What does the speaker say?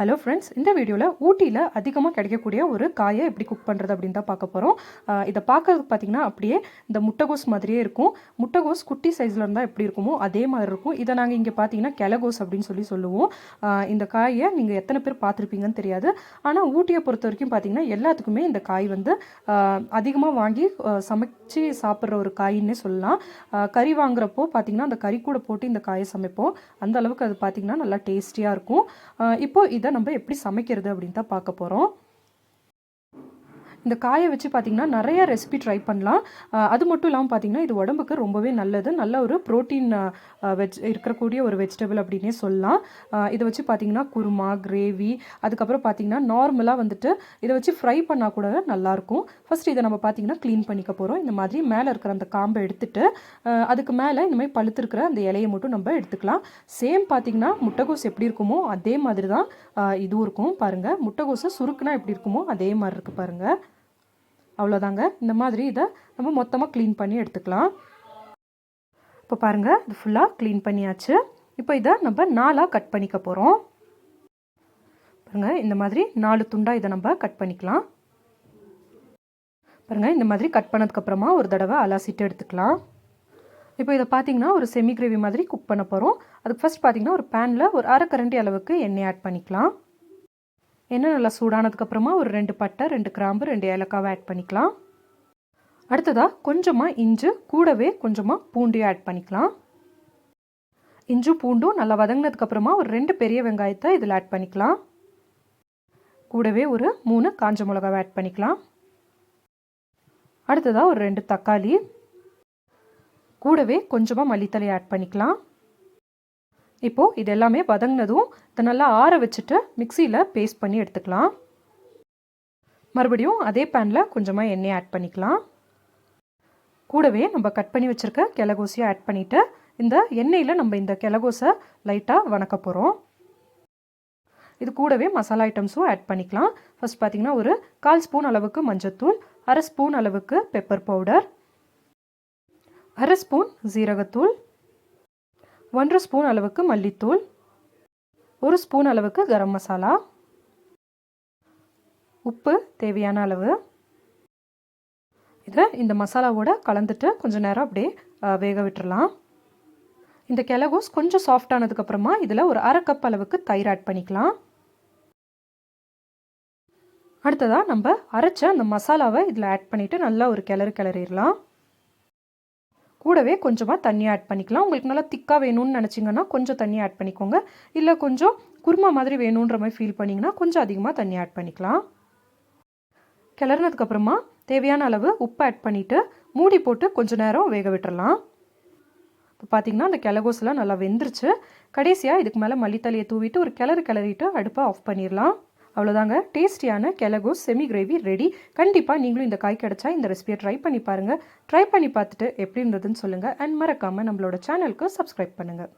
Hello friends இந்த வீடியோவில் ஊட்டியில் அதிகமாக கிடைக்கக்கூடிய ஒரு காயை எப்படி குக் பண்ணுறது அப்படின்னு தான் பார்க்க போகிறோம் இதை பார்க்கறதுக்கு பார்த்தீங்கன்னா அப்படியே இந்த முட்டைகோஸ் மாதிரியே இருக்கும். முட்டைகோஸ் குட்டி சைஸில் இருந்தால் எப்படி இருக்குமோ அதே மாதிரி இருக்கும். இதை நாங்கள் இங்கே பார்த்தீங்கன்னா கிளகோஸ் அப்படின்னு சொல்லி சொல்லுவோம். இந்த காயை நீங்கள் எத்தனை பேர் பார்த்துருப்பீங்கன்னு தெரியாது. ஆனால் ஊட்டியை பொறுத்த வரைக்கும் பார்த்தீங்கன்னா எல்லாத்துக்குமே இந்த காய் வந்து அதிகமாக வாங்கி சமைச்சு சாப்பிட்ற ஒரு காயின்னே சொல்லலாம். கறி வாங்குறப்போ பார்த்தீங்கன்னா அந்த கறி கூட போட்டு இந்த காயை சமைப்போம். அந்த அளவுக்கு அது பார்த்தீங்கன்னா நல்லா டேஸ்டியாக இருக்கும். இப்போது இதை நம்ம எப்படி சமைக்கிறது அப்படின்னு தான் பார்க்க போகிறோம் இந்த காயை வச்சு பார்த்திங்கன்னா நிறைய ரெசிபி ட்ரை பண்ணலாம். அது மட்டும் இல்லாமல் பார்த்திங்கன்னா இது உடம்புக்கு ரொம்பவே நல்லது. நல்ல ஒரு ப்ரோட்டீன் வெஜ் இருக்கக்கூடிய ஒரு வெஜிடபிள் அப்படின்னே சொல்லலாம். இதை வச்சு பார்த்திங்கன்னா குருமா கிரேவி அதுக்கப்புறம் பார்த்திங்கன்னா நார்மலாக வந்துட்டு இதை வச்சு ஃப்ரை பண்ணால் கூட நல்லாயிருக்கும். ஃபர்ஸ்ட் இதை நம்ம பார்த்திங்கன்னா க்ளீன் பண்ணிக்க போகிறோம் இந்த மாதிரி மேலே இருக்கிற அந்த காம்பை எடுத்துட்டு அதுக்கு மேலே இந்த மாதிரி பழுத்திருக்கிற அந்த இலையை மட்டும் நம்ம எடுத்துக்கலாம். சேம் பார்த்திங்கன்னா முட்டைகோஸ் எப்படி இருக்குமோ அதே மாதிரி தான் இதுவும் இருக்கும். பாருங்கள் முட்டைகோஸை சுருக்குனா எப்படி இருக்குமோ அதே மாதிரி இருக்குது பாருங்கள் அவ்வளோதாங்க. இந்த மாதிரி இதை நம்ம மொத்தமாக க்ளீன் பண்ணி எடுத்துக்கலாம். இப்போ பாருங்கள் இது ஃபுல்லாக க்ளீன் பண்ணியாச்சு. இப்போ இதை நம்ம நாலாக கட் பண்ணிக்க போகிறோம் பாருங்கள் இந்த மாதிரி நாலு துண்டாக இதை நம்ம கட் பண்ணிக்கலாம். பாருங்கள் இந்த மாதிரி கட் பண்ணதுக்கப்புறமா ஒரு தடவை அலாசிட்டு எடுத்துக்கலாம். இப்போ இதை பார்த்தீங்கன்னா ஒரு செமி கிரேவி மாதிரி குக் பண்ண போகிறோம் அதுக்கு ஃபஸ்ட் பார்த்தீங்கன்னா ஒரு பேனில் ஒரு அரை கரண்டி அளவுக்கு எண்ணெய் ஆட் பண்ணிக்கலாம். எண்ணெய் நல்லா சூடானதுக்கப்புறமா ஒரு ரெண்டு பட்டை ரெண்டு கிராம்பு ரெண்டு ஏலக்காவை ஆட் பண்ணிக்கலாம். அடுத்ததாக கொஞ்சமாக இஞ்சி கூடவே கொஞ்சமாக பூண்டையும் ஆட் பண்ணிக்கலாம். இஞ்சும் பூண்டும் நல்லா வதங்கினதுக்கப்புறமா ஒரு ரெண்டு பெரிய வெங்காயத்தை இதில் ஆட் பண்ணிக்கலாம். கூடவே ஒரு மூணு காஞ்ச மிளகாவை ஆட் பண்ணிக்கலாம். அடுத்ததாக ஒரு ரெண்டு தக்காளி கூடவே கொஞ்சமாக மல்லித்தலை ஆட் பண்ணிக்கலாம். இப்போது இது எல்லாமே வதங்கினதும் இதை நல்லா ஆற வச்சுட்டு மிக்சியில் பேஸ்ட் பண்ணி எடுத்துக்கலாம். மறுபடியும் அதே பேனில் கொஞ்சமாக எண்ணெய் ஆட் பண்ணிக்கலாம். கூடவே நம்ம கட் பண்ணி வச்சுருக்க கிளகோசியை ஆட் பண்ணிவிட்டு இந்த எண்ணெயில் நம்ம இந்த கிழகோசை லைட்டாக வணக்க போகிறோம் இது கூடவே மசாலா ஐட்டம்ஸும் ஆட் பண்ணிக்கலாம். ஃபஸ்ட் பார்த்திங்கன்னா ஒரு கால் ஸ்பூன் அளவுக்கு மஞ்சத்தூள் அரை ஸ்பூன் அளவுக்கு பெப்பர் பவுடர் அரை ஸ்பூன் ஜீரகத்தூள் ஒன்றரை ஸ்பூன் அளவுக்கு மல்லித்தூள் ஒரு ஸ்பூன் அளவுக்கு கரம் மசாலா உப்பு தேவையான அளவு. இதை இந்த மசாலாவோட கலந்துட்டு கொஞ்சம் நேரம் அப்படியே வேக விட்டுறலாம். இந்த கிழகோஸ் கொஞ்சம் சாஃப்ட் ஆனதுக்கப்புறமா இதில் ஒரு அரை கப் அளவுக்கு தயிர் ஆட் பண்ணிக்கலாம். அடுத்ததாக நம்ம அரைச்ச அந்த மசாலாவை இதில் ஆட் பண்ணிவிட்டு நல்லா ஒரு கிளறு கிளறிடலாம். கூடவே கொஞ்சமாக தண்ணி ஆட் பண்ணிக்கலாம். உங்களுக்கு நல்லா திக்காக வேணும்னு நினச்சிங்கன்னா கொஞ்சம் தண்ணி ஆட் பண்ணிக்கோங்க. இல்லை கொஞ்சம் குருமா மாதிரி வேணுன்ற மாதிரி ஃபீல் பண்ணிங்கன்னா கொஞ்சம் அதிகமாக தண்ணி ஆட் பண்ணிக்கலாம். கிளறினதுக்கப்புறமா தேவையான அளவு உப்பு ஆட் பண்ணிவிட்டு மூடி போட்டு கொஞ்சம் நேரம் வேக விட்டுறலாம். இப்போ பார்த்தீங்கன்னா அந்த கிழகோஸ்லாம் நல்லா வெந்துருச்சு. கடைசியாக இதுக்கு மேலே மல்லித்தலையை தூவிட்டு ஒரு கிளறு கிளறிட்டு அடுப்பை ஆஃப் பண்ணிடலாம் அவ்வளோதாங்க டேஸ்டியான கெலகோஸ் செமி கிரேவி ரெடி கண்டிப்பாக நீங்களும் இந்த காய் கிடச்சா இந்த ரெசிபியை ட்ரை பண்ணி பாருங்கள் ட்ரை பண்ணி பார்த்துட்டு எப்படி இருந்ததுன்னு சொல்லுங்கள் அண்ட் மறக்காமல் நம்மளோட சேனலுக்கு சப்ஸ்கிரைப் பண்ணுங்கள்